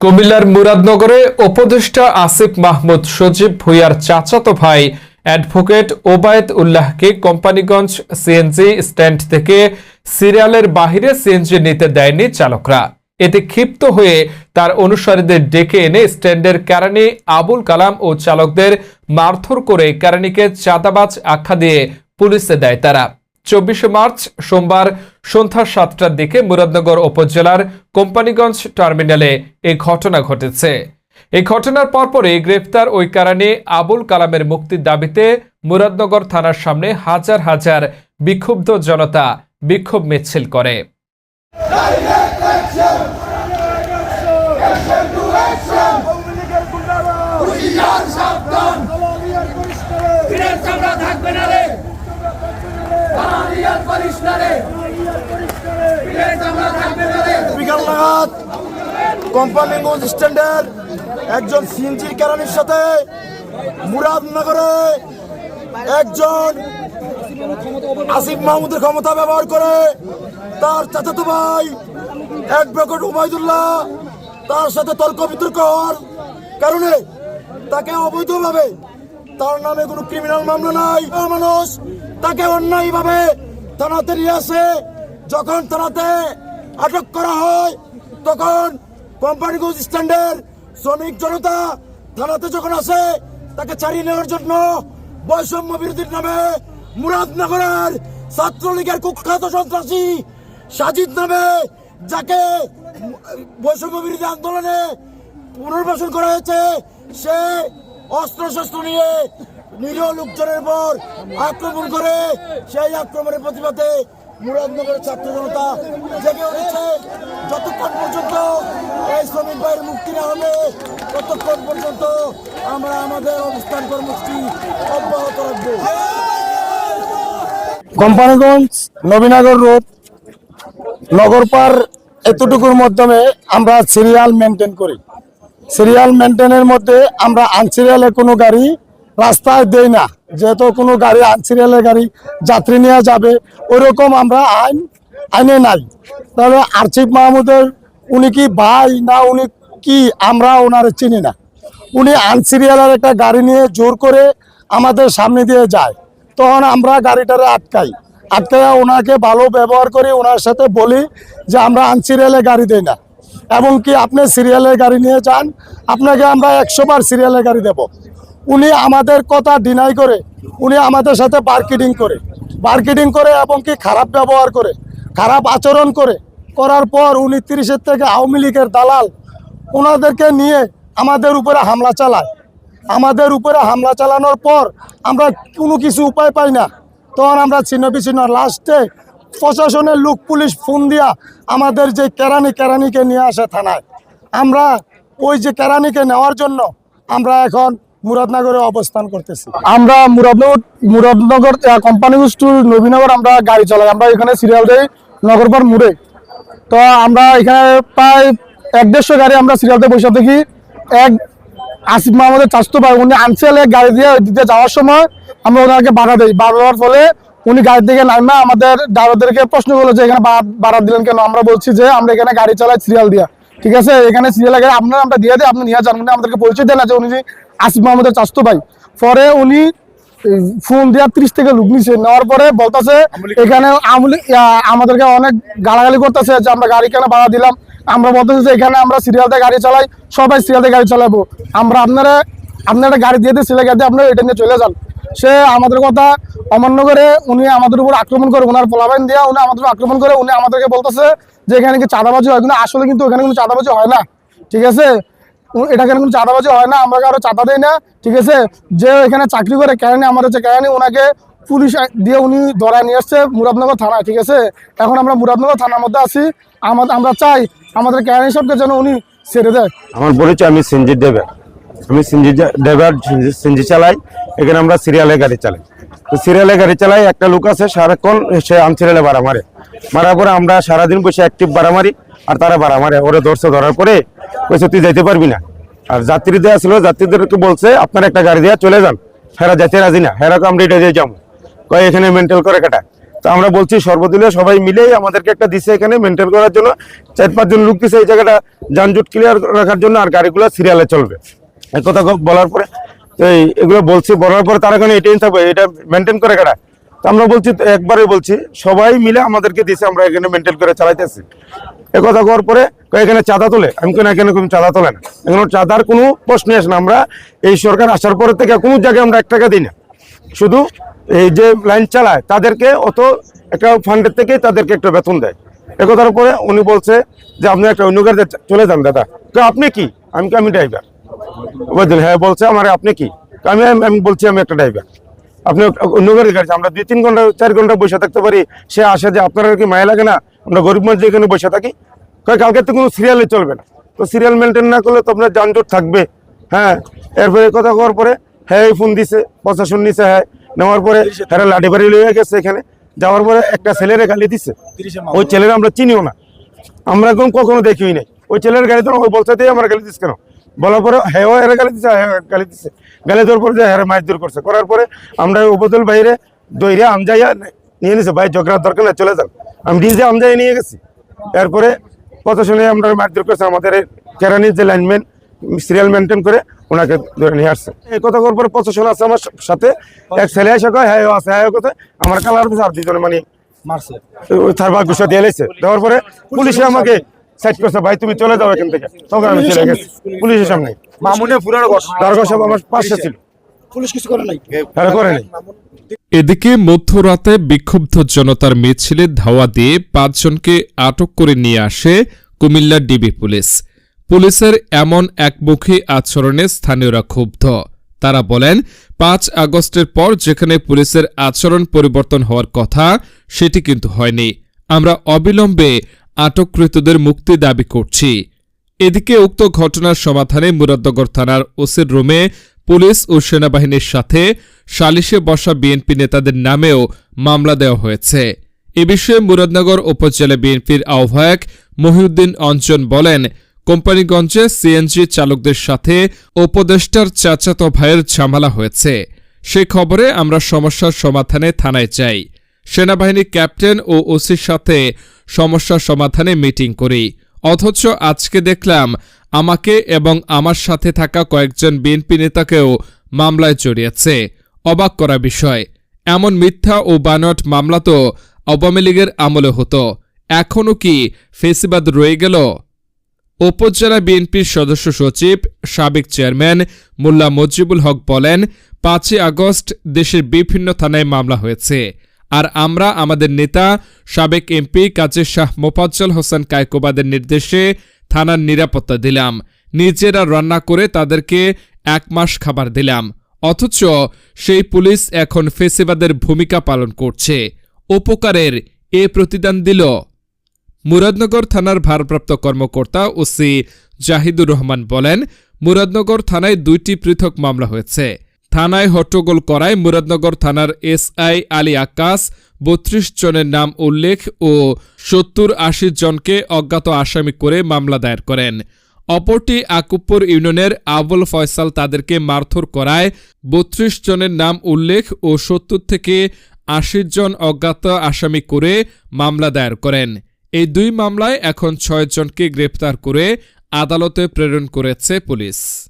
কুমিল্লার মুরাদনগরে উপদেষ্টা আসিফ মাহমুদ সজীব ভুইয়ার চাচাতো ভাই অ্যাডভোকেট ওবায়দ উল্লাহকে কোম্পানিগঞ্জ সিএনজি স্ট্যান্ড থেকে সিরিয়ালের বাহিরে সিএনজি নিতে দেয়নি চালকরা। এতে ক্ষিপ্ত হয়ে তার অনুসারীদের ডেকে এনে স্ট্যান্ডের কেরানি আবুল কালাম ও চালকদের মারধর করে কেরানিকে চাঁদাবাজ আখ্যা দিয়ে পুলিশে দেয় তারা। চব্বিশে মার্চ সোমবার সন্ধ্যা সাতটার দিকে মুরাদনগর উপজেলার কোম্পানিগঞ্জ টার্মিনালে এই ঘটনা ঘটেছে। এই ঘটনার পরপরই গ্রেফতার ওই কারণে আবুল কালামের মুক্তির দাবিতে মুরাদনগর থানার সামনে হাজার হাজার বিক্ষুব্ধ জনতা বিক্ষোভ মিছিল করে। নাগাদ কোম্পানিগঞ্জ স্ট্যান্ডের একজন সিএনজির কেরানির সাথে মুরাদনগরে একজন আসিফ মাহমুদের ক্ষমতা ব্যবহার করে তার চাচাতো ভাই অ্যাডভোকেট উবাইদুল্লাহ তার সাথে তর্ক বিতর্ক হওয়ার কারণে তাকে অবৈধভাবে তার নামে কোনো ক্রিমিনাল মামলা নাই। মানুষ তাকে অন্যায়ভাবে থানাতে নিয়ে আসে। যখন থানাতে আটক করা হয় তখন কোম্পানিগঞ্জ স্ট্যান্ডের শ্রমিক জনতা থানাতে যখন আসে, তাকে ছাড়িয়ে নেওয়ার জন্য বৈষম্য বিরোধীর নামে মুরাদনগরের ছাত্রলীগের কুখ্যাত সন্ত্রাসী সাজিদ নামে, যাকে বৈষম্য বিরোধী আন্দোলনে পুনর্বাসন করা হয়েছে, সে অস্ত্র শস্ত্র নিয়ে নিরীহ লোকজনের পর আক্রমণ করে সেই আক্রমণের প্রতিবাদে মুরাদনগরের ছাত্র জনতা জেগে উঠেছে। যতক্ষণ পর্যন্ত এই শ্রমিক ভাইয়ের মুক্তি না হবে, ততক্ষণ পর্যন্ত আমরা আমাদের অবস্থান কর্মসূচি অব্যাহত রাখব। কোম্পানিগঞ্জ নবীনগর রোড, নগরপার এতটুকুর মাধ্যমে আমরা সিরিয়াল মেনটেন করি। সিরিয়াল মেনটেনের মধ্যে আমরা আনসিরিয়ালে কোনো গাড়ি রাস্তায় দেই না। যেহেতু কোনো গাড়ি, আনসিরিয়ালের গাড়ি যাত্রী নিয়ে যাবে, ওইরকম আমরা আইন, আইনে নাই। তাহলে আরচিফ মাহমুদের উনি কি ভাই না উনি কি, আমরা ওনারে চিনি না। উনি আনসিরিয়ালের একটা গাড়ি নিয়ে জোর করে আমাদের সামনে দিয়ে যায়। তখন আমরা গাড়িটারে আটকাই। আটকাইয়া ওনাকে ভালো ব্যবহার করি, ওনার সাথে বলি যে আমরা আনসিরিয়ালে গাড়ি দেই না। এবং কি আপনি সিরিয়ালের গাড়ি নিয়ে যান, আপনাকে আমরা একশোবার সিরিয়ালের গাড়ি দেব। উনি আমাদের কথা ডিনাই করে, উনি আমাদের সাথে মার্কেটিং করে। মার্কেটিং করে এবং কি খারাপ ব্যবহার করে, খারাপ আচরণ করে। করার পর উনি তিরিশের থেকে আওয়ামী লীগের দালাল ওনাদেরকে নিয়ে আমাদের উপরে হামলা চালায়। আমাদের উপরে হামলা চালানোর পর আমরা কোনো কিছু উপায় পাই না। তখন আমরা ছিন্ন বিচ্ছিন্ন। লাস্টে প্রশাসনের লোক, পুলিশ ফোন দিয়া আমাদের যে কেরানি কেরানিকে নিয়ে আসে থানায়। আমরা ওই যে কেরানিকে নেওয়ার জন্য আমরা এখন মুরাদনগরে অবস্থান করতেছি। আমরা মুরাদনগর মুরাদনগর কোম্পানি টু নবীনগর আমরা গাড়ি চালাই। আমরা এখানে সিরিয়াল দেই নগরপার মুড়ে। তো আমরা এখানে প্রায় এক দেড়শো গাড়ি আমরা সিরিয়ালতে বসে দেখি। এক আসিফ মাহমুদের চাষতো ভাই, উনি আনসেলে গাড়ি দিয়ে দিতে যাওয়ার সময় আমরা ওনাকে বাধা দিই। বাধা দেওয়ার ফলে উনি গাড়ি থেকে নামে, আমাদের ড্রাইভারদেরকে প্রশ্ন করল যে, এখানে বা- বাধা দিলেন কেন? আমরা বলছি যে, আমরা এখানে গাড়ি চালাই সিরিয়াল দিয়া। ঠিক আছে? এখানে সিরিয়াল আপনার আমরা দিয়ে দিই, আপনি নিয়ে যান। উনি আমাদেরকে পরিচয় দেন যে, উনি আসিফ মাহমুদের চাষতো ভাই। পরে উনি ফোন দিয়া ত্রিশ থেকে লুক নিছে। নেওয়ার পরে বলতেছে এখানে আমাদেরকে অনেক গালাগালি করতেছে যে আমরা গাড়ি কেন ভাড়া দিলাম। আমরা বলতেছি যে এখানে আমরা সিরিয়ালতে গাড়ি চালাই সবাই সিরিয়ালতে গাড়ি চালাবো। আমরা আপনারা আপনারা গাড়ি দিয়ে দিয়ে সিরিয়াল গাড়ি দিয়ে আপনারা এটা নিয়ে চলে যান। সে আমাদের কথা অমান্য করে উনি আমাদের উপর আক্রমণ করে ওনার পোলাবাইন দিয়ে উনি আমাদের উপর আক্রমণ করে উনি আমাদেরকে বলতেছে যে এখানে কি চাঁদাবাজি হয়? কিন্তু আসলে কিন্তু এখানে কোনো চাঁদাবাজি হয় না। ঠিক আছে? এটা কেন চাঁদাবাজি হয় না? আমরা কারও চাঁদা দেই না, ঠিক আছে? যে এখানে চাকরি করে কেরানি, আমাদের যে কেরানি, ওনাকে পুলিশ দিয়ে উনি ধরা নিয়ে আসছে মুরাদনগর থানায়, ঠিক আছে? এখন আমরা মুরাদনগর থানার মধ্যে আছি। আমাদের আমরা চাই আমাদের কেরানি সবকে যেন উনি ছেড়ে দেয়। আমার পরিচয় আমি সিনজি ড্রাইভার আমি সিনজি ড্রাইভার সিনজি চালাই। এখানে আমরা সিরিয়ালে গাড়ি চালাই। তো সিরিয়ালে গাড়ি চালাই, একটা লোক আছে, সারাক্ষণ সে আনসিরিয়ালে ভাড়া মারে মারার পরে আমরা সারাদিন বসে অ্যাক্টিভ ভাড়া মারি আর তারা ভাড়া মারে, ওরে ধরছে ধরার পরে কইছে, তুই যাইতে পারবি না। আর যাত্রীদের আসলে যাত্রীদেরকে বলছে, আপনার একটা গাড়ি দিয়ে চলে যান। হেরা যাইতে রাজি না হেরাকে আমরা এটা দিয়ে যাব। কয়, এখানে মেন্টাল করে কাটা। তো আমরা বলছি, সর্বদলীয় সবাই মিলেই আমাদেরকে একটা দিছে এখানে মেনটেন করার জন্য। চার পাঁচজন লোক দিছে, এই জায়গাটা যানজট ক্লিয়ার রাখার জন্য আর গাড়িগুলো সিরিয়ালে চলবে। এক কথা বলার পরে, তো এগুলো বলছি, বলার পরে তারা কেন এটাই থাকবে, এটা মেনটেন করে কাটা। তো আমরা বলছি, একবারে বলছি, সবাই মিলে আমাদেরকে দিছে, আমরা এখানে মেনটেন করে চালাইতেছি। এ কথা করার পরে এখানে চাঁদা তোলে? আমি কেন এখানে কোনো চাঁদা তোলে না। এখানে চাঁদার কোনো প্রশ্নই আসে না। আমরা এই সরকার আসার পরে থেকে কোনো জায়গায় আমরা এক টাকা দিই না। শুধু এই যে লাইন চালায়, তাদেরকে অত একটা ফান্ডের থেকে তাদেরকে একটা বেতন দেয়। একথার পরে উনি বলছে যে, আপনি একটা অন্য গাড়িতে চলে যান, দাদা। তো আপনি কি? আমি কি আমি ড্রাইভার। বুঝলেন হ্যাঁ বলছে আমার, আপনি কি? আমি আমি বলছি আমি একটা ড্রাইভার। আপনি অন্য গাড়ি গাড়ি আমরা দুই তিন ঘণ্টা, চার ঘণ্টা বসে থাকতে পারি। সে আসে যে, আপনার কি মায়া লাগে না? আমরা গরিব মানুষ এখানে বসে থাকি। কালকে তো কোনো সিরিয়ালে চলবে না। তো সিরিয়াল মেনটেন না করলে তো আপনার যানজট থাকবে। হ্যাঁ এরপরে কথা করার পরে হ্যাঁ ফোন দিছে প্রশাসন নিছে হ্যাঁ নেওয়ার পরে হ্যাঁ লাঠি বাড়ি লয়ে গেছে এখানে। যাওয়ার পরে একটা ছেলেরে গালি দিছে। ওই ছেলেরা আমরা চিনিও না। আমরা একদম কখনো দেখিই নাই। ওই ছেলের গালি তো ওই বলতে দিয়ে আমার গালি দিস কেন? বলার পরে হ্যাঁ এর গালি দিচ্ছে হ্যাঁ গালি দিচ্ছে গালি দেওয়ার পরে যে হ্যাঁ মাছ দূর করছে। করার পরে আমরা উপদল বাইরে দইরে আমজাইয়া নিয়ে নিছে ভাই ঝগড়ার দরকার না চলে যান আমি ডিজে আমজাই নিয়ে গেছি। এরপরে শুনে আমরা মাছ দূর করছে আমাদের কেরানির যে লাইনম্যান সিরিয়াল মেনটেন করে ওনাকে ধরে নিয়ে আসছে। এই কথা করার পরে প্রশাসন আছে আমার সাথে। এক ছেলে এসে কয় হ্যাঁ আছে হ্যাঁ কথা আমার কালার আর দুজনে মানে মারছে। ওই তার ভাগ্য সাথে এলেছে দেওয়ার পরে পুলিশে আমাকে সাইড করছে ভাই তুমি চলে যাও এখান থেকে। তখন আমি চলে গেছি। পুলিশের সামনে। মামুনে পুরানো দরগা সব আমার পাশে ছিল। পুলিশ কিছু করে নাই। তারা করেনি এদিকে মধ্যরাতে বিক্ষুব্ধ জনতার মিছিলে ধাওয়া দিয়ে পাঁচজনকে আটক করে নিয়ে আসে কুমিল্লা ডিবি পুলিশ। পুলিশের এমন একমুখী আচরণে স্থানীয়রা ক্ষুব্ধ। তারা বলেন, পাঁচ আগস্টের পর যেখানে পুলিশের আচরণ পরিবর্তন হওয়ার কথা, সেটি কিন্তু হয়নি। আমরা অবিলম্বে আটককৃতদের মুক্তি দাবি করছি। এদিকে উক্ত ঘটনার সমাধানে মুরাদনগর থানার ওসির রুমে পুলিশ ও সেনাবাহিনীর সাথে সালিশে বসা বিএনপি নেতাদের নামেও মামলা দেওয়া হয়েছে। এ বিষয়ে মুরাদনগর উপজেলা বিএনপির আহ্বায়ক মহিউদ্দিন অঞ্জন বলেন, কোম্পানিগঞ্জে সিএনজি চালকদের সাথে উপদেষ্টার চাচাতো ভাইয়ের ঝামেলা হয়েছে। সে খবরে আমরা সমস্যার সমাধানে থানায় যাই। সেনাবাহিনী ক্যাপ্টেন ও ওসির সাথে সমস্যা সমাধানে মিটিং করি। অথচ আজকে দেখলাম আমাকে এবং আমার সাথে থাকা কয়েকজন বিএনপি নেতাকেও মামলায় জড়িয়েছে। অবাক করা বিষয়। এমন মিথ্যা ও বানট মামলা তো আওয়ামী লীগের আমলে হতো। এখনও কি ফেসিবাদ রয়ে গেল? উপজেলা বিএনপির সদস্য সচিব, সাবেক চেয়ারম্যান মোল্লা মজিবুল হক বলেন, পাঁচই আগস্ট দেশের বিভিন্ন থানায় মামলা হয়েছে। আর আমরা আমাদের নেতা, সাবেক এমপি কাজী শাহ মোফাজ্জল হোসেন কায়কোবাদের নির্দেশে থানার নিরাপত্তা দিলাম। নিজেরা রান্না করে তাদেরকে এক মাস খাবার দিলাম। অথচ সেই পুলিশ এখন ফেসিবাদের ভূমিকা পালন করছে। উপকারের এ প্রতিদান দিল মুরাদনগর থানার ভারপ্রাপ্ত কর্মকর্তা ওসি জাহিদুর রহমান বলেন, মুরাদনগর থানায় দুইটি পৃথক মামলা হয়েছে। থানায় হট্টগোল করায় মুরাদনগর থানার এসআই আলী আকাশ, বত্রিশ জনের নাম উল্লেখ ও সত্তর আশি জনকে অজ্ঞাত আসামি করে মামলা দায়ের করেন। অপরটি আকুপুর ইউনিয়নের আবুল ফয়সাল তাদেরকে মারধর করায় বত্রিশ জনের নাম উল্লেখ ও সত্তর থেকে আশি জন অজ্ঞাত আসামি করে মামলা দায়ের করেন। এই দুই মামলায় এখন ছয় জনকে গ্রেপ্তার করে আদালতে প্রেরণ করেছে পুলিশ।